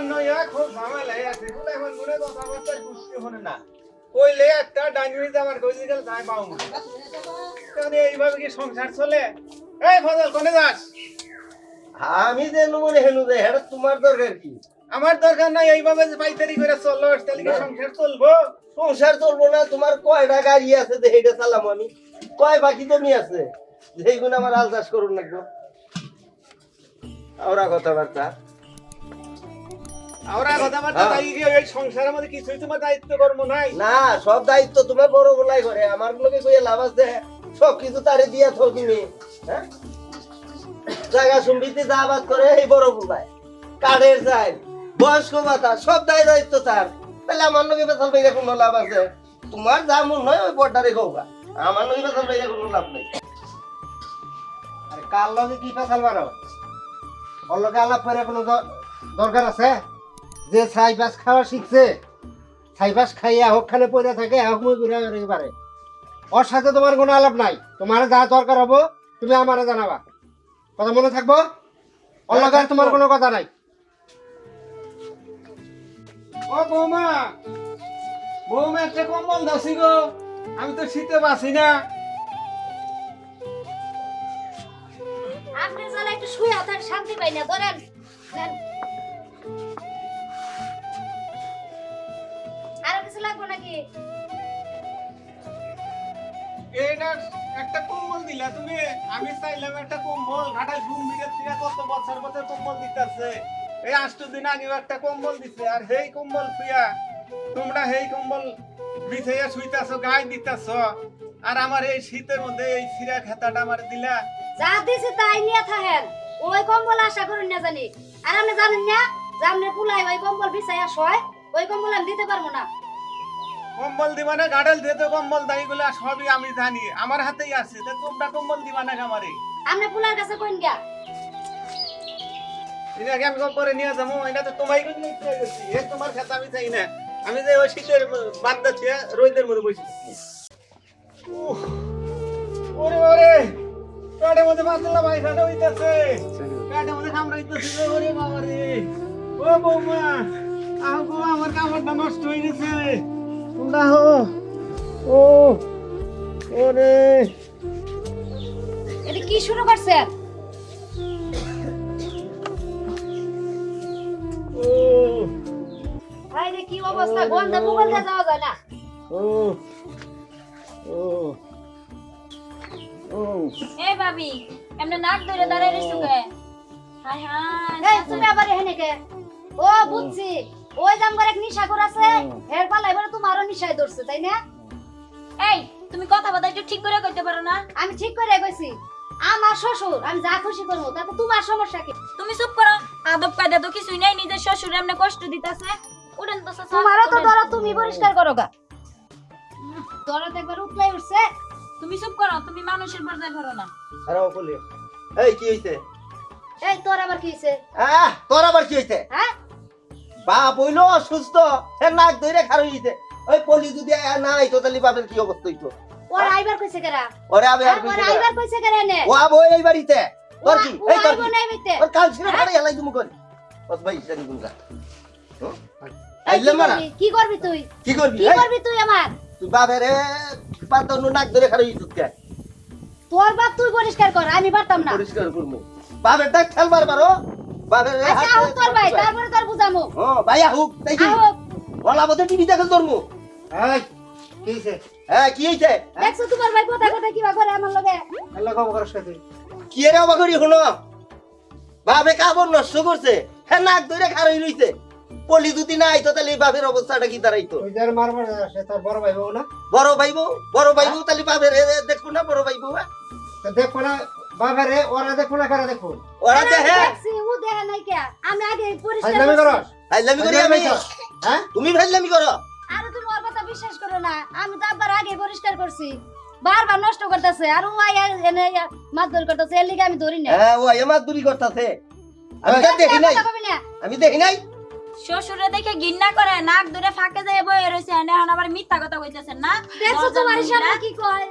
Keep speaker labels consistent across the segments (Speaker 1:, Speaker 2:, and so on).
Speaker 1: জন্য খুব ঝামেলাই আছে। কোনে এখন মনে কথাবার্তা বুঝতে হনে না। কইলে একটা ডাইনি আমার কইলে গেল তাই পাও কারণ এইভাবে কি সংসার চলে? এই ফজল কোনে যাস?
Speaker 2: আমি যে মনে হেনু যে তোমার দরকার কি?
Speaker 1: আমার দরকার নাই এইভাবে যে পাইতারি করে চলল তাহলে কি সংসার চলবো।
Speaker 2: সংসার চলবো না তোমার কয়টা গাড়ি আছে যে হেঁটে চালাম আমি? কয় বাকি জমি আছে? যেগুলো আমার আল চাষ করুন লাগবো। ওরা কথাবার্তা।
Speaker 1: আমরা কথাবার্তা
Speaker 2: হ্যাঁ।
Speaker 1: তাই এই সংসারের মধ্যে কিছুই তোমার দায়িত্ব কর্ম নাই।
Speaker 2: না সব দায়িত্ব তোমার বড় বলাই করে আমার লোকে কইয়া লাভ আছে। সব কিছু তারে দিয়া থো তুমি হ্যাঁ? জায়গা সম্বিতে যা বাদ করে এই বড় কাঠের যায় বয়স্ক ভাতা সব দায় দায়িত্ব তার। তাহলে আমার লোকে বেতন পাইলে কোনো লাভ আছে? তোমার যা মন হয় ওই গা। আমার লোকে বেতন পাইলে কোনো লাভ নেই।
Speaker 3: আরে কার লগে কি ফেসাল মারো ওর লগে আলাপ করে কোনো দ- দরকার আছে? যে ছাই বাস খাওয়া শিখছে ছাই বাস খাইয়া হোকখানে পড়ে থাকে হোক মুই ঘুরে বেড়াতে পারে ওর সাথে তোমার কোনো আলাপ নাই। তোমার যা দরকার হব তুমি আমারে জানাবা। কথা মনে থাকব? ওর লগে আর তোমার কোনো কথা নাই।
Speaker 1: ও বৌমা বৌমা একটা কম্বল দাসি গো আমি তো শীতে বাসি না।
Speaker 4: আপনি একটু শুয়ে শান্তি পাই না ধরেন। আরও কিছু লাগবে নাকি?
Speaker 1: এইটা একটা কম্বল দিলা তুমি। আমি চাইলাম একটা কম্বল। ঘাটায় ঘুম বিগের থেকে কত বছর বছর কম্বল দিতেছে। এই আষ্ট দিন আগে একটা কম্বল দিছে। আর সেই কম্বল শুয়া তোমরা সেই কম্বল বিছাইয়া শুইতাছো গায়ে দিতাছ। আর আমার এই শীতের মধ্যে এই সিরা খেতাটা আমার দিলা।
Speaker 4: যা দিছি তাই নিয়ে থাকেন ওই কম্বল আশা করুন না জানি। আর আপনি জানেন না যে পুলাই ওই কম্বল বিছাইয়া শয়। ওই কম্বল আমি দিতে পারব না।
Speaker 1: কম্বল দিবা না গাডাল দিয়ে তো কম্বল দাই গুলা সবই আমি জানি। আমার হাতেই আছে তা তোমরা কম্বল দিবা না আমারে
Speaker 4: আপনি পুলার কাছে কইন গা
Speaker 1: এটা আগে আমি করে নিয়ে যাব এটা তো তোমায় কিন্তু নিতে গেছি এ তোমার খাতা আমি চাই না। আমি যে ওই শীতের বান্দা ছিয়া রোদের মধ্যে বসে উহ, ওরে ওরে পেটের মধ্যে মাছলা ভাই ফাটা হইতাছে। পেটের মধ্যে কামড়া হইতাছে ওরে বাবা রে ও বৌমা আমার কামড়টা নষ্ট হয়ে গেছে। তোমরা ও ওরে
Speaker 4: এটা কি শুরু করছেন
Speaker 1: ও।
Speaker 4: কি অবস্থা? গন্ধে মোবাইল দিয়ে যাওয়া যায় না।
Speaker 1: ও ও। ও।
Speaker 5: এ ভাবি এমনি নাক ধরে দাঁড়ায় রে সুখে হাই হাই
Speaker 4: তুমি আবার এখানে কে? ও বুঝছি। ওই জামগার এক নিশাকুর আছে এর পালা এবারে তোমারও নিশায় ধরছে তাই না?
Speaker 5: এই তুমি কথা বলতে একটু ঠিক করে কইতে পারো না?
Speaker 4: আমি ঠিক করে কইছি আমার শ্বশুর আমি যা খুশি করব তাতে তোমার সমস্যা কি?
Speaker 5: তুমি চুপ করো আদব কায়দা তো কিছুই নাই নিজের শ্বশুর এমনি কষ্ট দিতেছে। উঠেন তো
Speaker 4: তোমারও তো ধরো তুমি পরিষ্কার করো গা। ধরো তো একবার উঠলাই উঠছে।
Speaker 5: তুমি চুপ করো তুমি মানুষের পর্যায়ে ধরো না।
Speaker 2: আরে বলি এই কি হইছে?
Speaker 4: এই তোর আবার কি হয়েছে
Speaker 2: আহ তোর আবার কি হইছে?
Speaker 4: হ্যাঁ?
Speaker 2: বাপ হইল অসুস্থ হে নাক ধরে খার হইছে। ওই পলি যদি না আইতো তাহলে বাপের কি অবস্থা হইতো?
Speaker 4: ওর আইবার কইছে কেরা?
Speaker 2: ওরে আবে আর
Speaker 4: ওর আইবার কইছে কেরা নে
Speaker 2: ও আবো এই বাড়িতে? তোর কি? এই তোর কি? ওর কাল ছিল পরে এলাই তুমি করি বস ভাই জানি আইলে মারা
Speaker 4: কি করবি তুই?
Speaker 2: কি করবি?
Speaker 4: কি করবি তুই আমার?
Speaker 2: তুই বাপের পাতন নাক ধরে খার হইছিস কে?
Speaker 4: তোর বাপ তুই পরিষ্কার কর আমি পারতাম না।
Speaker 2: পরিষ্কার করমু বাপের টাক খেলবার পারো। বাপের
Speaker 4: আচ্ছা তোর ভাই তারপরে তোর বুঝামু।
Speaker 2: ও ভাই আহুক তাই কি
Speaker 4: আহুক
Speaker 2: ওলা বতে টিভি দেখল
Speaker 3: এই কি হইছে?
Speaker 2: হ্যাঁ কি হইছে?
Speaker 4: দেখছ তোমার ভাই কথা কথা কিবা করে আমার লগে?
Speaker 3: আল্লাহ কম করার সাথে
Speaker 2: কি রে অবাক করি শুনো? বাবে কাবর নষ্ট করছে। হ্যাঁ নাক ধরে খার রইছে। পলি যদি না আইতো তাহলে বাপের অবস্থাটা কি দাঁড়াইতো
Speaker 3: যার মারবার সে তার বড় ভাই বউ না?
Speaker 2: বড় ভাইবো বড় ভাইবো তাহলে বাপের দেখো না বড় ভাইবো
Speaker 3: তো দেখো না বাবারে ওরা দেখো না কারা দেখো?
Speaker 2: ওরা দেখে।
Speaker 4: দেখছি নাই কে? আমি আগে পরিষ্কার
Speaker 3: ফাইজলামি করো।
Speaker 2: ফাইজলামি করি আমি?
Speaker 3: হ্যাঁ?
Speaker 2: তুমি ফাইজলামি করো?
Speaker 4: আরে তুমি ওর কথা বিশ্বাস করো না। আমি তো আবার আগে পরিষ্কার করছি। বারবার নষ্ট করতেছে। আর ও আই এনে মারধর করতেছে। এর লিগে আমি ধরি না
Speaker 2: হ্যাঁ ও আমার দূরি করতেছে। আমি তো দেখি নাই।
Speaker 4: কথা
Speaker 2: আমি দেখি নাই।
Speaker 5: শ্বশুরে দেখে ঘৃণা করে নাক ধরে ফাঁকে যায় বয়ে রয়েছে এনে এখন আবার মিথ্যা কথা কইতেছেন না?
Speaker 4: দেখছ তোমার সামনে কি কয়?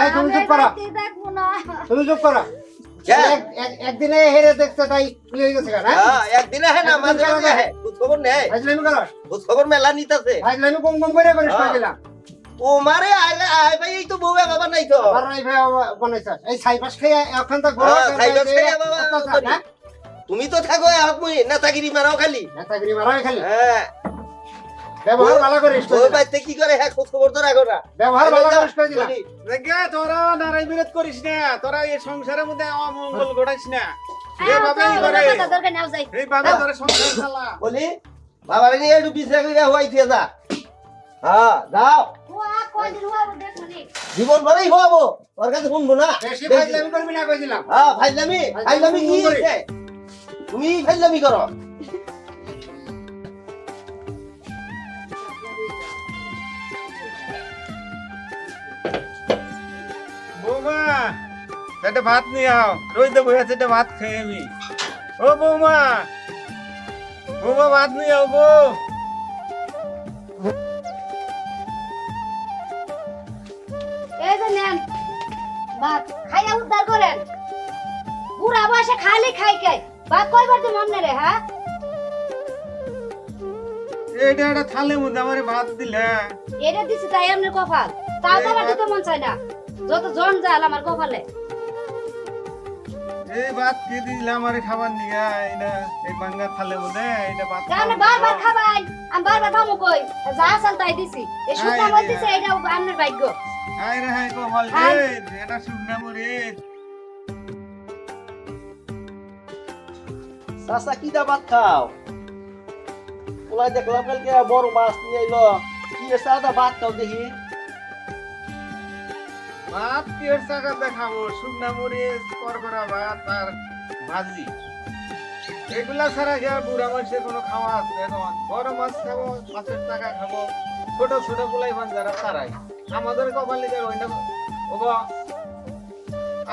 Speaker 3: এই, তুমি চুপ করো।
Speaker 4: দেখতে দেখব না।
Speaker 3: তুমি চুপ করো। এক- এক- একদিনে হেরে দেখছে তাই ই গেছে কেন
Speaker 2: হ্যাঁ, একদিনে হ্যাঁ না মাঝে মাঝে হ্যাঁ খবর নেয়
Speaker 3: ফাইজলামি করস
Speaker 2: খোঁজ খবর মেলা নিতেছে।
Speaker 3: ফাইজলামি কম কম করে করিস।
Speaker 2: তোমারে আইলে আই ভাই এই তো বউ বাবা নাই তো
Speaker 3: ভাই এই খেয়ে এখন
Speaker 2: বাবা? তুমি তো থাকো এখন মুই নেতাগিরি মারাও খালি।
Speaker 3: নেতাগিরি মারাই খালি?
Speaker 2: হ্যাঁ।
Speaker 3: ব্যবহার ভালো করিস
Speaker 2: বউ বাইতে কি করে? হ্যাঁ খোঁজ খবর তো রাখো না
Speaker 3: ব্যবহার ভালো
Speaker 2: বলি,
Speaker 1: তোরা নারাই বিরোধ করিস না। তোরা এই সংসারের মধ্যে অমঙ্গল ঘটাইস না। এইভাবেই করে এইভাবে তোরা সংসার চালা।
Speaker 2: বলি বাবারে নিয়ে একটু করে হওয়াই দিয়ে যা। হ্যাঁ যাও।
Speaker 4: দেখুনি
Speaker 2: জীবন ভরেই হওয়াবো ওর কাছে শুনব না।
Speaker 3: বেশি ফাইজলামি করবি না কই দিলাম
Speaker 2: হ্যাঁ ফাইজলামি ফাইজলামি কি তুমি ফাইজলামি করো।
Speaker 1: বৌমা সেটা ভাত নিয়ে আও। রইতে বসে সেটা ভাত খেয়ে আমি ও বৌমা বৌমা ভাত নিয়ে আও গো
Speaker 4: ভাত খাইয়া উদ্ধার করেন। বুড়া বয়সে খালি খাই খাই। ভাত কয়বার দিম আপনারে হ্যাঁ?
Speaker 1: এইটা একটা থালে মধ্যে আমার ভাত দিলে।
Speaker 4: এটা দিছি তাই আপনার কপাল। তাও তো মন চায় না। যত জন জাল আমার কপালে।
Speaker 1: এই ভাত কে দিলে আমার খাবার নিয়ে? এইটা এই বাঙ্গা থালে মধ্যে এইটা ভাত
Speaker 4: তা আপনি বারবার খাবাই আমি বারবার খামো কই? যা আসাল তাই দিছি। এই শুকনা মরিচ দিছে এটা আপনার ভাগ্য।
Speaker 1: হাই রে হাই
Speaker 4: হাই।
Speaker 1: রে এটা শুকনা মরিচ
Speaker 2: চাচা কি দা ভাত খাও? ওলাই দেখলাম কালকে বড় মাছ নিয়ে এলো কি সাদা ভাত খাও দেখি?
Speaker 1: ভাত কি এর টাকা দেখাবো শুকনা মরিচ করকরা ভাত আর ভাজি। এগুলা ছাড়া কি আর বুড়া মানুষের কোনো খাওয়া আছে? এখন বড় মাছ খাব মাছের টাকা খাব ছোট ছোট গুলাই ভান যারা তারাই আমাদের কপালে যে ওই না ও বা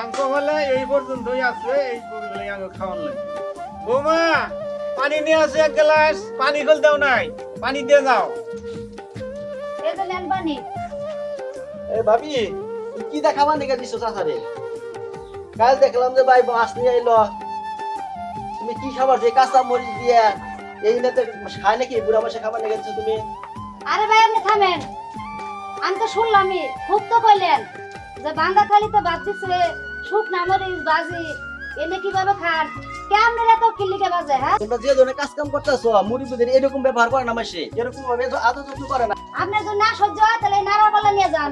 Speaker 1: আম কপালে এই পর্যন্তই আছে এই পর্যন্তই আগে খাওয়ান লাগে। বৌমা পানি নিয়ে আসে এক গ্লাস পানি খোল দাও নাই পানি দিয়ে যাও।
Speaker 2: এ ভাবি কি দেখাবা নিকা দিছো চাচারে? কাল দেখলাম যে ভাই মাছ নিয়ে এলো তুমি কি খাবার? যে কাঁচা মরিচ দিয়া এই না তো খায় নাকি? বুড়া মাসে খাবার নিয়ে গেছো তুমি।
Speaker 4: আরে ভাই আপনি থামেন। আমি তো শুনলামই খুব তো কইলেন যে বান্দা থালিতে ভাত দিছে শুকনা মরিচ বাজি এনে কীভাবে খান? এত কিল্লিকে বাজে হ্যাঁ?
Speaker 2: তোমরা যে ধরনের কাজ কাম করতেছো মুড়ি এরকম ব্যবহার করে না মাসে। এরকম ভাবে আদৌ যত্ন করে না।
Speaker 4: আপনার যদি না সহ্য হয় তাহলে এই নাড়াপালা নিয়ে যান।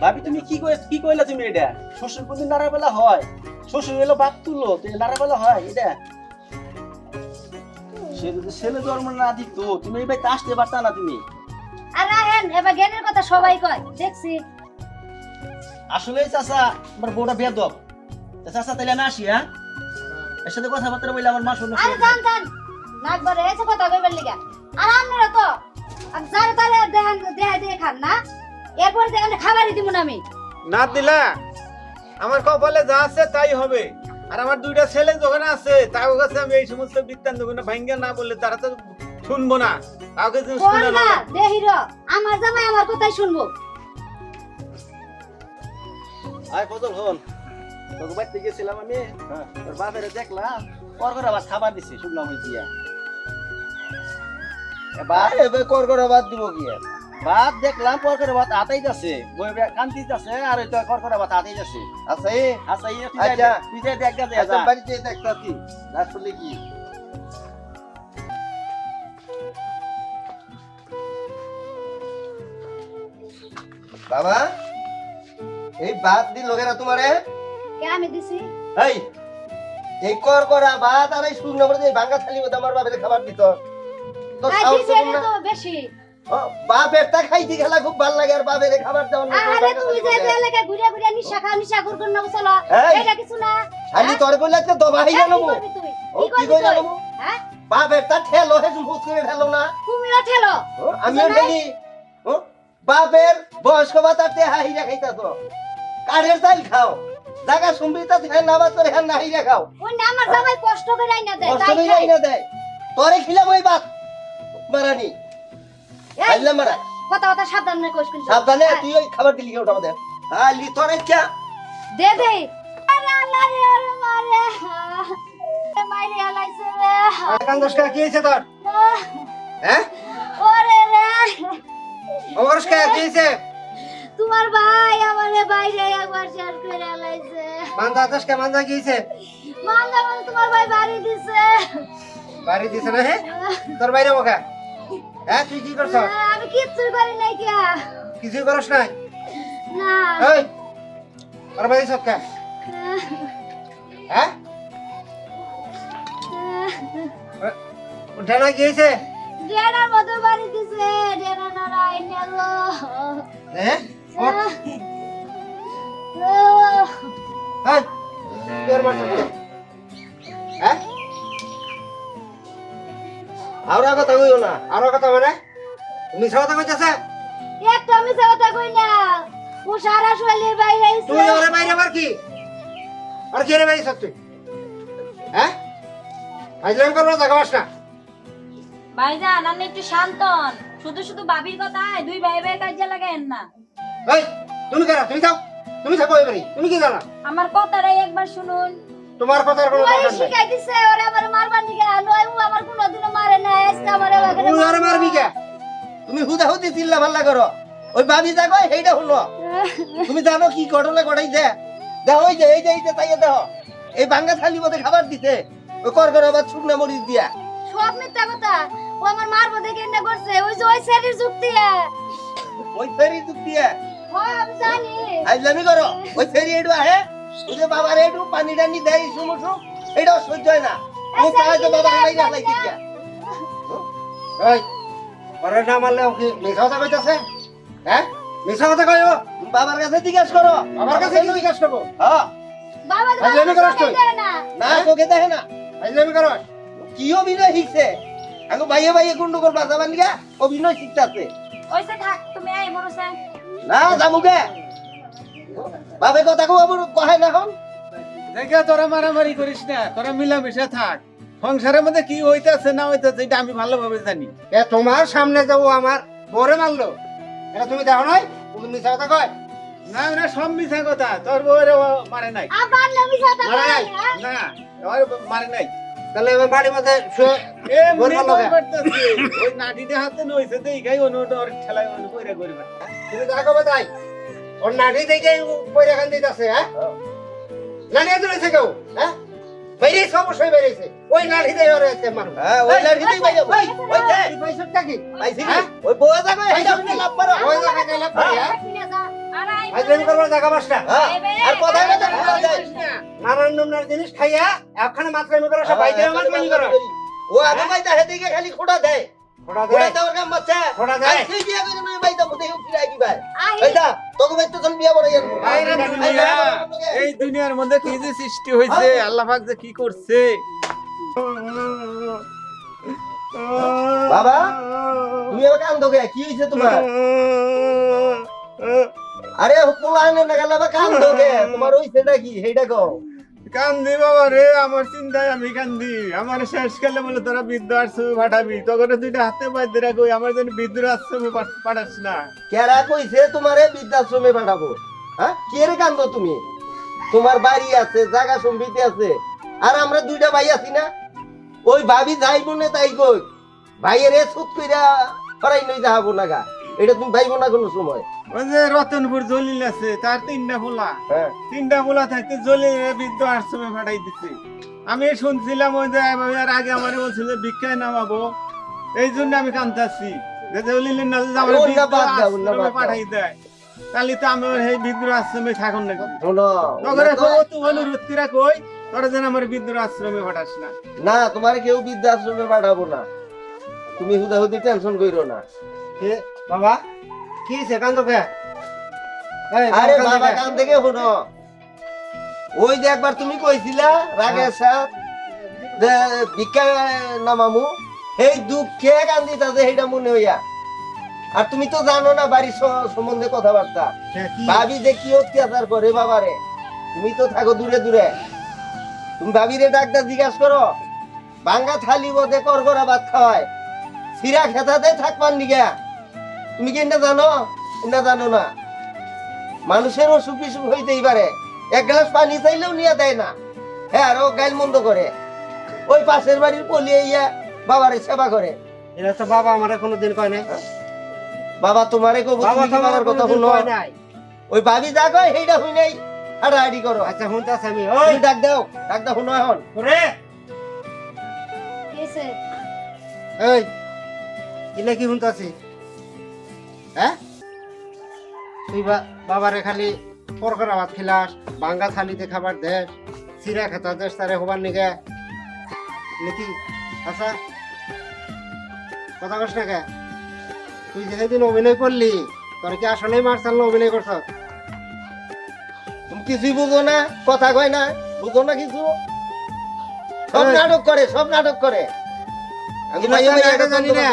Speaker 2: ভাবি তুমি কি কি কইলা তুমি এটা? শ্বশুর প্রতি নাড়াবেলা হয়। শ্বশুর এলো বাপ তুলো তো নাড়াবেলা হয় এটা। সে যদি ছেলে জন্ম না দিত তুমি এই বাড়িতে আসতে পারতা না তুমি।
Speaker 4: আর রাহেন এবার জ্ঞানের কথা সবাই কয় দেখছি।
Speaker 2: আসলে চাচা আমার বউটা বেদব চাচা তাহলে আমি আসি হ্যাঁ? এর সাথে কথাবার্তা বললে আমার মা শুনে
Speaker 4: আরে জান জান নাক বারে এসে কথা কইবার লিগা। আর তো আর যারে তারে দেহান দেহাই দিয়ে খান না। এরপরে দেখেন খাবারই দিব না আমি।
Speaker 1: না দিলা। আমার কপালে যা আছে তাই হবে। আর আমার দুইটা ছেলে যখন আছে তাও কাছে আমি এই সমস্ত বৃত্তান্ত কোনো ভাঙ্গা না বললে তারা তো শুনব না। কাউকে যদি
Speaker 4: কোন
Speaker 1: শুনে না
Speaker 4: দেহির আমার জামাই আমার কথাই শুনব।
Speaker 2: আয় ফজল হন। তোকে বাড়িতে গেছিলাম আমি তোর বাপের দেখলাম কর করে আবার খাবার দিছি শুকনো হয়ে দিয়া। এবার? এবার কর করে ভাত দিব গিয়ে ভাত দেখলাম কর করে ভাত হাতেই যাচ্ছে বই কান্তি যাচ্ছে আর ওই তো কর করে ভাত হাতেই যাচ্ছে
Speaker 3: আচ্ছা এই
Speaker 2: আচ্ছা
Speaker 3: আচ্ছা।
Speaker 2: তুই যা দেখ গা
Speaker 3: আচ্ছা আসলে কি? বাবা এই ভাত দিল লোকেরা তোমারে?
Speaker 4: কে আমি দিছি?
Speaker 2: এই এই কর করা ভাত আর এই শুকনো করে এই ভাঙ্গা থালি মধ্যে আমার বাপের খাবার দিত। তো
Speaker 4: আই
Speaker 2: তো
Speaker 4: এটা বেশি।
Speaker 2: বাপের টা খাইতে খেলা খুব ভালো লাগে আর বাপের খাবার না
Speaker 4: আরে তুমি যে এলাকায় ঘুরে ঘুরে নিশা খাও নিশা গুর গুর নব চলো এটা কিছু না।
Speaker 2: খালি তোর কইলে তো দবা হই
Speaker 4: এই,
Speaker 2: গেল
Speaker 4: কি করবি তুই?
Speaker 2: ও,
Speaker 4: কি
Speaker 2: কি
Speaker 4: করবি
Speaker 2: কইরা
Speaker 4: তুই?
Speaker 2: নেব?
Speaker 4: হ্যাঁ?
Speaker 2: বাপের টা ঠেলো হে মুখ করে ঠেলো না।
Speaker 4: তুমিও ঠেলো। নাই?
Speaker 2: ঠেলি। ও, বাপের বয়স্ক ভাতার তে হাইরা খাইতা তো কাঠের চাল খাও। জায়গা সুম্বিতা হ্যাঁ নামাজ তোর হ্যাঁ খাও।
Speaker 4: ওই না আমার জামাই কষ্ট করে আইনা দেয়
Speaker 2: কষ্ট
Speaker 4: তাই
Speaker 2: হয়ে
Speaker 4: খাই।
Speaker 2: যায় না দেয়। তোরে খিলাম ওই বাপ মারানি।
Speaker 4: এই,
Speaker 2: আইলা মারা।
Speaker 4: কথা কথা সাবধানে কইস কিন্তু।
Speaker 2: সাবধানে
Speaker 4: হ্যাঁ,
Speaker 2: তুই ওই খাবার দিলি কেউ আমাদের। আলি তোরে কে?
Speaker 4: দে দে। আরে আল্লাহ রে আরে মারে মাইরে আলাইছে রে।
Speaker 3: আর কান্দোস কি হয়েছে তোর? হ্যাঁ?
Speaker 4: ওরে রে।
Speaker 3: অবরস কি হয়েছে
Speaker 4: তোমার ভাই আমারে বাইরে একবার শেষ করে আলাইছে
Speaker 3: মান্দা কি মান্দা
Speaker 4: মানে তোমার ভাই বাড়ি দিছে।
Speaker 3: বাড়ি দিছে না হ্যাঁ তোর বাইরে বকা। হ্যাঁ তুই কি করছ?
Speaker 4: আমি কিচ্ছু করি নাই কিয়া
Speaker 3: কিছুই করস নাই?
Speaker 4: না।
Speaker 3: এই ওর বাড়ি সব কে। হ্যাঁ? না কি
Speaker 4: মতো বাড়ি দিছে ডেনা নারায়ণ গো
Speaker 3: হ্যাঁ ওঠ। এই, তোর বাড়ি
Speaker 2: আওরা কথা কইও না।
Speaker 3: আরও কথা মানে? মিছা কথা কইতেছে?
Speaker 4: একটা মিছা কথা কই না। ও সারা শৈলীর বাইরে
Speaker 3: তুই ওরে বাইরে আবার কি? আর কি রে বাইরে তুই? হ্যাঁ? আইলাম করব জায়গা না।
Speaker 5: ভাইজান আপনি একটু শান্তন শুধু শুধু বাবির কথায় দুই ভাই ভাই কাজে লাগায়েন না।
Speaker 3: এই তুমি কেন তুমি যাও তুমি থাকো এবারে তুমি কি জানা?
Speaker 5: আমার কথাটাই একবার শুনুন।
Speaker 3: তোমার কথার কোনো
Speaker 4: ওই
Speaker 3: দরকার নাই।
Speaker 4: শিখাই দিছে ওরে আমার মারবার নিকে নয় ও আমার কোনোদিনও মারে না আজকে আমার এবারে
Speaker 3: তুই ওরে মারবি কে?
Speaker 2: তুমি হুদা হুদি চিল্লা ভাল্লা করো। ওই ভাবি যা কয় সেইটা শুনো। তুমি জানো কি ঘটনা ঘটাইছে? দেখো ওই যে এই যে এই যে তাইয়ে দেখো। এই ভাঙ্গা থালি মধ্যে খাবার দিতে ওই কর করে আবার শুকনা মরিচ দিয়া।
Speaker 4: সব মিথ্যা কথা। ও আমার মারবো দেখে এনে করছে? ওই যে ওই ছেলের যুক্তি
Speaker 2: ওই দুধ দিয়া
Speaker 4: হয় আমি জানি।
Speaker 2: আইলামি করো। ওই ফেরি এডু আহে ওই যে বাবার এডু পানি টানি দেয় সুমুসু এটাও সহ্য হয় না। ও কাজ তো বাবার মাইরা লাইতে দিয়া
Speaker 3: এই ওরে না মারলে ও কি মিছা কথা কইতাছে? হ্যাঁ? মিছা কথা কইও?
Speaker 2: বাবার কাছে জিজ্ঞাসা করো।
Speaker 3: আমার কাছে কি জিজ্ঞাসা করব?
Speaker 2: হ্যাঁ।
Speaker 4: বাবা তো
Speaker 3: আমি তুই?
Speaker 4: না।
Speaker 2: না তোকে দেখে না।
Speaker 3: আইলামি করো
Speaker 2: কি অভিনয় শিখছে? আমি ভাইয়ে ভাইয়ে গুন্ডগোল বাজাবার লিগা অভিনয় শিখতাছে।
Speaker 5: ওইসে থাক তুমি এই বড়সে
Speaker 2: না জামুকে বাবে কথা কো আবার কহে না হন
Speaker 1: দেখে তোরা মারামারি করিস না তোরা মিলামিশে থাক। সংসারের মধ্যে কি হইতাছে না হইতাছে এটা আমি ভালোভাবে জানি।
Speaker 3: এ তোমার সামনে যাব আমার বরে মারলো এটা তুমি দেখো নাই? তুমি মিছা কথা কয়?
Speaker 1: না না সব মিছা কথা। তোর বউরে মারে নাই।
Speaker 4: আবার না মিছা কথা
Speaker 1: মারে নাই?
Speaker 4: হ্যাঁ?
Speaker 1: না ওর মারে নাই।
Speaker 3: তাহলে এবার বাড়ির মধ্যে শুয়ে
Speaker 1: এ
Speaker 3: ঘর
Speaker 1: মনে
Speaker 3: ভালো
Speaker 1: কই
Speaker 3: না।
Speaker 1: করতেছে। ওই নাটিতে হাতে নইছে দেই গাই অনুট ওর ঠেলায় অনু কইরা করিবা
Speaker 3: তুমি দেখা কবে তাই ওর নাটি দেখে পয়রা খান দিতেছে হ্যাঁ নানি এত রয়েছে কেউ হ্যাঁ বেরিয়েছে অবশ্যই বেরিয়েছে ওই নাঠি দিয়ে ওরে মারো
Speaker 2: হ্যাঁ ওই লাঠিতেই ভাইয়া ওই ওই যে
Speaker 3: পাইছটা কি
Speaker 2: পাইছি
Speaker 3: হ্যাঁ?
Speaker 2: ওই বউয়া যাবে আপনি
Speaker 3: কি?
Speaker 2: লাভ পারো
Speaker 3: ওই জায়গায় গেলে পারি, হ্যাঁ?
Speaker 4: কিনে যা।
Speaker 5: আর আই
Speaker 3: আইজলামি করবার জায়গা বাসটা
Speaker 2: আর কথা কথা বলা যায়
Speaker 3: নানান নানান জিনিস খাইয়া একখানে মাত্র করো সব বাইরে আমার পানি করো
Speaker 2: ও হেদিকে খালি খোটা দেয়
Speaker 3: খোড়া
Speaker 2: খোটা
Speaker 3: দেয়
Speaker 1: এই দুনিয়ার মধ্যে কি যে সৃষ্টি হইছে আল্লাহ পাক যে কি করছে
Speaker 2: বাবা তুমি এবার কান্দো কে কি হইছে তোমার আরে পোলা কান্দো কে তোমার হইছে নাকি সেইটা কও
Speaker 1: কান্দি বাবা রে, আমার চিন্তায় আমি কান্দি। আমার শেষ কালে বলে তোরা বৃদ্ধ আশ্রমে পাঠাবি তখন দুইটা হাতে বাইতে রাখো আমার জন্য বৃদ্ধ আশ্রমে পাঠ- পাঠাস না।
Speaker 2: কেরা কইছে তোমারে বৃদ্ধাশ্রমে পাঠাবো? হ্যাঁ? কে রে কান্দো তুমি? তোমার বাড়ি আছে, জায়গা সম্পত্তি আছে, আর আমরা দুইটা ভাই আছি না? ওই ভাবি যাই মনে তাই কই, ভাইয়ের এ সুত কইরা ফরাই নই যাব না গা এটা তুমি ভাইবো না কোনো সময়।
Speaker 1: ওই যে রতনপুর জলিল আছে তার তিনটা ফুলা
Speaker 2: হ্যাঁ।
Speaker 1: তিনটা ফুলা থাকতে জলিল বৃদ্ধ আশ্রমে পাঠাই দিছে। আমি শুনছিলাম ওই যে এর আগে আমার বলছিল ভিক্ষায় নামাবো। এই জন্য আমি কান্দাচ্ছি যে জলিলের না আমার বৃদ্ধ আশ্রমে পাঠাই দেয়। তাহলে তো আমি বৃদ্ধ আশ্রমে থাকুন না
Speaker 2: শোনো
Speaker 1: তখন
Speaker 2: ওটা তো-
Speaker 1: তুই অনুরোধ করে কই তোরা যেন আমার বৃদ্ধ আশ্রমে পাঠাস না।
Speaker 2: না তোমার কেউ বৃদ্ধাশ্রমে পাঠাবো না। তুমি হুদাহুদি টেনশন কইরো না।
Speaker 3: বাবা কি হয়েছে কান্দো
Speaker 2: আরে বাবা কান থেকে শোনো। ওই যে একবার তুমি কইছিলা রাগের সাথ যে ভিক্ষা নামামু এই দুঃখে কান্দিতাছে সেইটা মনে হইয়া। আর তুমি তো জানো না বাড়ির সম্বন্ধে কথাবার্তা? ভাবি যে কি অত্যাচার করে বাবারে। তুমি তো থাকো দূরে দূরে। তুমি ভাবিরে ডাক্তার জিজ্ঞাসা করো। ভাঙ্গা থালি মধ্যে করগরা ভাত খাওয়ায়। সিরা খেতাতে থাকবার নিগা। তুমি কি এটা জানো? এটা জানো না। মানুষের অসুখ বিসুখ হইতেই পারে। এক গ্লাস পানি চাইলেও নিয়ে দেয় না। হ্যাঁ আর ও গাইল মন্দ করে। ওই পাশের বাড়ির পলিয়ে ইয়া বাবারে সেবা করে।
Speaker 3: এটা তো বাবা আমার কোনোদিন কয় নাই।
Speaker 2: বাবা তোমারে কব তুমি কি বাবার কথা শুনো?
Speaker 3: নাই।
Speaker 2: ওই ভাবি যা কয় সেইটা শুই নাই হাঁটাহাঁটি করো।
Speaker 3: আচ্ছা শুনতেছি আমি।
Speaker 2: ওই। ডাক দাও ডাক দাও শুনো এখন।
Speaker 3: ওরে। এই। ইলে কি শুনতাছি? হ্যাঁ? তুই বাবারে খালি পরকরা ভাত খিলাস বাঙ্গা থালিতে খাবার দেশ চিরা খেতা দেশ তারে হবার নিগে। নাকি? আচ্ছা কথা কস না কে? তুই যে সেদিন অভিনয় করলি তোর কি আসলেই মার্শাল না অভিনয় করছ?
Speaker 2: তুমি কিছুই বুঝো না কথা কয় না বুঝো না কিছু? সব। নাটক করে সব নাটক করে। আমি
Speaker 3: জানি না।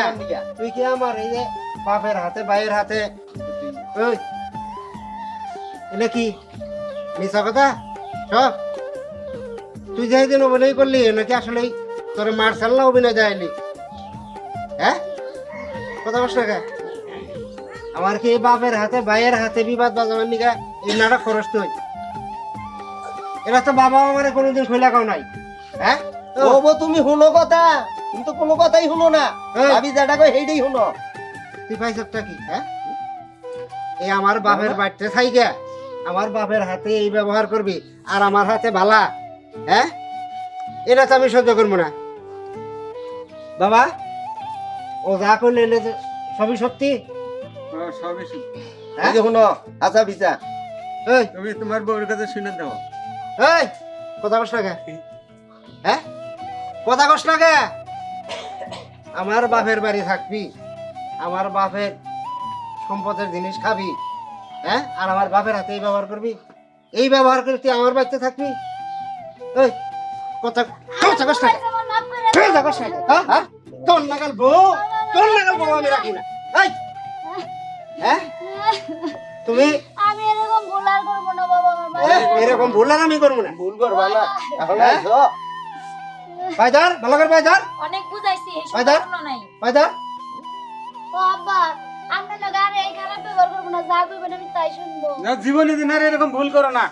Speaker 3: তুই কি আমার এই যে বাপের হাতে ভাইয়ের হাতে। ওই এটা কি? মিশা কথা? সব তুই যে দিন অভিনয় করলি নাকি আসলে তোর মার্শাল না অভিনয় যায়নি হ্যাঁ? কথা বস না আমার কি বাপের হাতে ভাইয়ের হাতে বিবাদ বাজাবার নিকা এই নাটক খরচ তুই? এরা তো বাবা আমার কোনোদিন খোলা কাও নাই। হ্যাঁ?
Speaker 2: ও তুমি শুনো কথা। তুমি তো কোনো কথাই শুনো না।
Speaker 3: এই।
Speaker 2: ভাবি যেটা কয় সেইটাই শুনো।
Speaker 3: কি হ্যাঁ? এই আমার বাপের বাড়িতে থাইকে আমার বাপের হাতে এই ব্যবহার করবি আর আমার হাতে ভালা হ্যাঁ? এটা তো আমি সহ্য করব না। বাবা ও যা করলে এলে সবই সত্যি?
Speaker 1: সবই
Speaker 2: এই যে শুনো আচ্ছা বিচা
Speaker 3: এই।
Speaker 1: তুমি তোমার বউর কাছে শুনে দাও।
Speaker 3: এই কথা কস কে? হ্যাঁ? কথা কে? আমার বাপের বাড়ি থাকবি। আমার বাপের সম্পদের জিনিস খাবি হ্যাঁ? আর আমার বাপের হাতে এই ব্যবহার করবি। এই ব্যবহার করে তুই আমার বাড়িতে থাকবি? এই কথা হ্যাঁ? হ্যাঁ? তোর নাগাল বউ তোর নাগাল বউ আমি রাখি না। এই হ্যাঁ? তুমি?
Speaker 4: আমি এরকম ভুল আর করব না বাবা আমার মাফ
Speaker 3: এ,
Speaker 4: করে দাও।
Speaker 3: এরকম ভুল আর আমি করব না।
Speaker 2: ভুল করবা না। এখন
Speaker 3: হ্যাঁ?
Speaker 2: আইছো
Speaker 3: ভাইদার ভালো করে ভাইদার
Speaker 5: অনেক বুঝাইছি নাই।
Speaker 3: ভাইদার
Speaker 4: এই না আমি
Speaker 1: জীবনে দিন আর এরকম ভুল করো না।